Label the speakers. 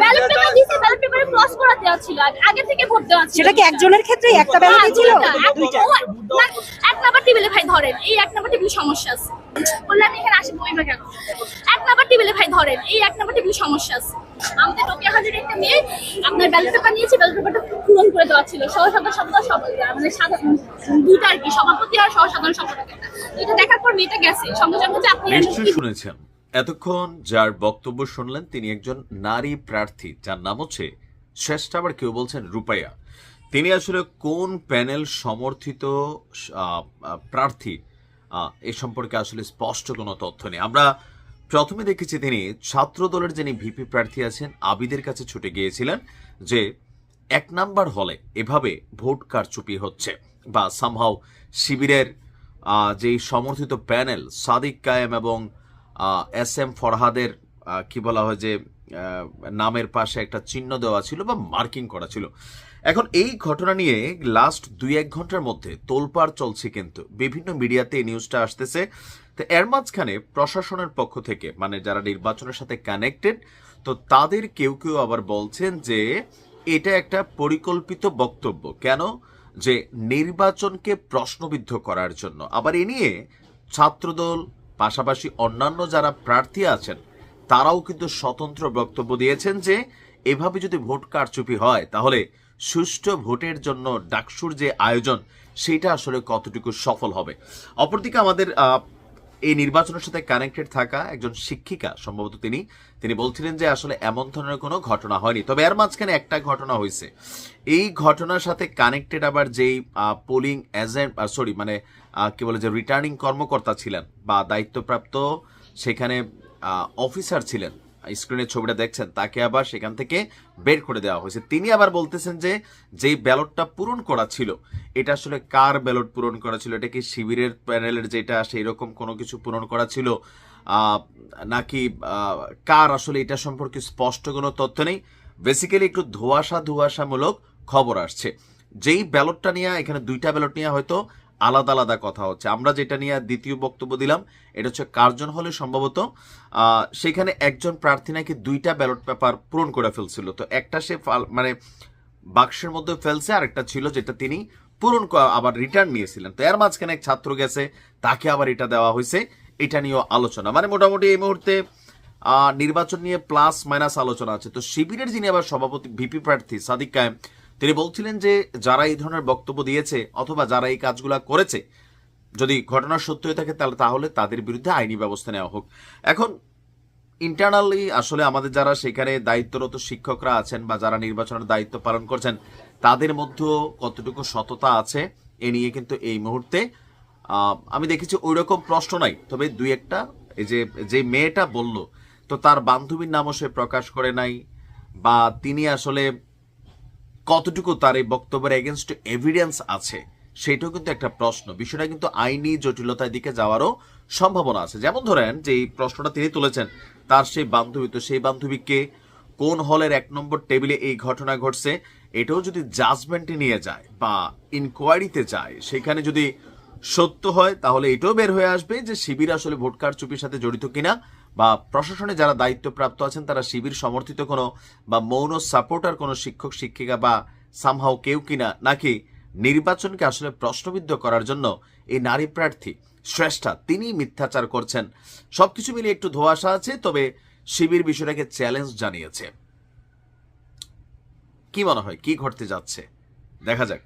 Speaker 1: Ballot paper দিছে ballot পেপারে cross করা দেওয়া ছিল আগে- আগে থেকে ভোট দেওয়া ছিল।
Speaker 2: সেটা কি একজনের ক্ষেত্রেই একটা
Speaker 1: হ্যাঁ,
Speaker 2: ব্যালটই ছিল?
Speaker 1: দুইটা, এক-
Speaker 2: দুইটা
Speaker 1: ও, না, এক নাম্বার টেবিলে ভাই ধরেন এই এক নাম্বার টেবিলে সমস্যা আছে। বললে আমি এখানে আসি কেন? এক নাম্বার টেবিলে ভাই ধরেন এই এক নাম্বার টেবিলে সমস্যা আছে। আমাদের রোকেয়া হাজির একটা মেয়ে আপনার ব্যালট পেপার নিয়েছে ব্যালট পেপারটা পূরণ করে দেওয়া ছিল। সম্পাদক সব মানে সাধারণ দুইটা আর কি সভাপতি আর সহ সাধারণ সম্পাদক এটা দেখার পর মেয়েটা গেছে সঙ্গে সঙ্গে আপনি
Speaker 3: শুনেছেন এতক্ষণ যার বক্তব্য শুনলেন তিনি একজন নারী প্রার্থী, যার নাম হচ্ছে শ্রেষ্ঠ, আবার কেউ বলছেন রূপাইয়া। তিনি আসলে কোন প্যানেল সমর্থিত প্রার্থী? এ সম্পর্কে আসলে স্পষ্ট কোনো তথ্য নেই। আমরা প্রথমে দেখেছি তিনি ছাত্র দলের যিনি ভিপি প্রার্থী আছেন, আবিদের কাছে ছুটে গিয়েছিলেন যে এক নাম্বার হলে এভাবে ভোট কারচুপি হচ্ছে বা সামহাও শিবিরের যেই সমর্থিত প্যানেল সাদিক কায়েম এবং এস এম ফরহাদের কি বলা হয় যে নামের পাশে একটা চিহ্ন দেওয়া ছিল বা মার্কিং করা ছিল। এখন এই ঘটনা নিয়ে লাস্ট দুই এক ঘণ্টার মধ্যে তোলপাড় চলছে কিন্তু। বিভিন্ন মিডিয়াতে এই নিউজটা আসতেছে। তো এর মাঝখানে প্রশাসনের পক্ষ থেকে মানে যারা নির্বাচনের সাথে কানেক্টেড তো তাদের কেউ কেউ আবার বলছেন যে, এটা একটা পরিকল্পিত বক্তব্য। কেন? যে নির্বাচনকে প্রশ্নবিদ্ধ করার জন্য। আবার এ নিয়ে ছাত্রদল পাশাপাশি অন্যান্য যারা প্রার্থী আছেন, তারাও কিন্তু স্বতন্ত্র বক্তব্য দিয়েছেন যে, এভাবে যদি ভোট কারচুপি হয়, তাহলে সুষ্ঠু ভোটের জন্য ডাকসুর যে আয়োজন, সেটা আসলে কতটুকু সফল হবে? অপরদিকে আমাদের এই নির্বাচনের সাথে কানেক্টেড থাকা একজন শিক্ষিকা, সম্ভবত তিনি তিনি বলছিলেন যে আসলে এমন ধরনের কোনো ঘটনা হয়নি। তবে এর মাঝখানে একটা ঘটনা হয়েছে। এই ঘটনার সাথে কানেক্টেড আবার যেই পোলিং এজেন্ট সরি মানে কি বলে যে রিটার্নিং কর্মকর্তা ছিলেন বা দায়িত্বপ্রাপ্ত সেখানে অফিসার ছিলেন। স্ক্রিনের ছবিটা দেখছেন, তাকে আবার সেখান থেকে বের করে দেওয়া হয়েছে। তিনি আবার বলতেছেন যে, যেই ব্যালটটা পূরণ করা ছিল, এটা আসলে কার ব্যালট পূরণ করা ছিল? এটা কি শিবিরের প্যানেলের যেটা সেই রকম কোনো কিছু পূরণ করা ছিল? নাকি কার আসলে এটা সম্পর্কে স্পষ্ট কোনো তথ্য নেই? বেসিক্যালি একটু ধোয়াশা ধোয়াশামূলক খবর আসছে। যেই ব্যালটটা নিয়ে, এখানে দুইটা ব্যালট নিয়ে হয়তো আলাদা আলাদা কথা হচ্ছে। আমরা যেটা নিয়ে দ্বিতীয় বক্তব্য দিলাম, এটা হচ্ছে কার্জন হলে সম্ভবত সেখানে একজন প্রার্থী নাকি দুইটা ব্যালট পেপার পূরণ করে ফেলছিল। তো একটা সে মানে বাক্সের মধ্যে ফেলছে আর একটা ছিল যেটা তিনি পূরণ আবার রিটার্ন নিয়েছিলেন। তো এর মাঝখানে এক ছাত্র গেছে, তাকে আবার এটা দেওয়া হয়েছে। এটা নিয়েও আলোচনা। মানে মোটামুটি এই মুহূর্তে নির্বাচন নিয়ে প্লাস মাইনাস আলোচনা আছে। তো শিবিরের যিনি আবার সভাপতি ভিপি প্রার্থী সাদিক কায়েম তিনি বলছিলেন যে, যারা এই ধরনের বক্তব্য দিয়েছে অথবা যারা এই কাজগুলো করেছে, যদি ঘটনা সত্য হয়ে থাকে, তাহলে তাহলে তাদের বিরুদ্ধে আইনি ব্যবস্থা নেওয়া হোক। এখন ইন্টারনালি আসলে আমাদের যারা সেখানে দায়িত্বরত শিক্ষকরা আছেন বা যারা নির্বাচনের দায়িত্ব পালন করছেন, তাদের মধ্যেও কতটুকু সততা আছে, এ নিয়ে কিন্তু এই মুহূর্তে আমি দেখেছি ওই রকম প্রশ্ন নাই। তবে দুই একটা, এই যে যে মেয়েটা বলল, তো তার বান্ধবীর নামও সে প্রকাশ করে নাই, বা তিনি আসলে কতটুকু তার এই বক্তব্যের এগেনস্ট এভিডেন্স আছে, সেটাও কিন্তু একটা প্রশ্ন। বিষয়টা কিন্তু আইনি জটিলতার দিকে যাওয়ারও সম্ভাবনা আছে। যেমন ধরেন যে এই প্রশ্নটা তিনি তুলেছেন, তার সেই বান্ধবী, তো সেই বান্ধবীকে কোন হলের এক নম্বর টেবিলে এই ঘটনা ঘটছে, এটাও যদি জাজমেন্টে নিয়ে যায় বা ইনকোয়ারিতে যায়, সেখানে যদি সত্য হয়, তাহলে এটাও বের হয়ে আসবে যে শিবির আসলে ভোট কারচুপির সাথে জড়িত কিনা। বা প্রশাসনে যারা দায়িত্বপ্রাপ্ত আছেন, তারা শিবির সমর্থিত কোনো বা মৌন সাপোর্টার কোনো শিক্ষক, শিক্ষিকা বা সামহাও কেউ কিনা নাকি নির্বাচনকে আসলে প্রশ্নবিদ্ধ করার জন্য এই নারী প্রার্থী, শ্রেষ্ঠা তিনি মিথ্যাচার করছেন। সবকিছু মিলিয়ে একটু ধোয়াশা আছে, তবে শিবির বিষয়টাকে চ্যালেঞ্জ জানিয়েছে। কি মনে হয়, কি ঘটতে যাচ্ছে? দেখা যাক।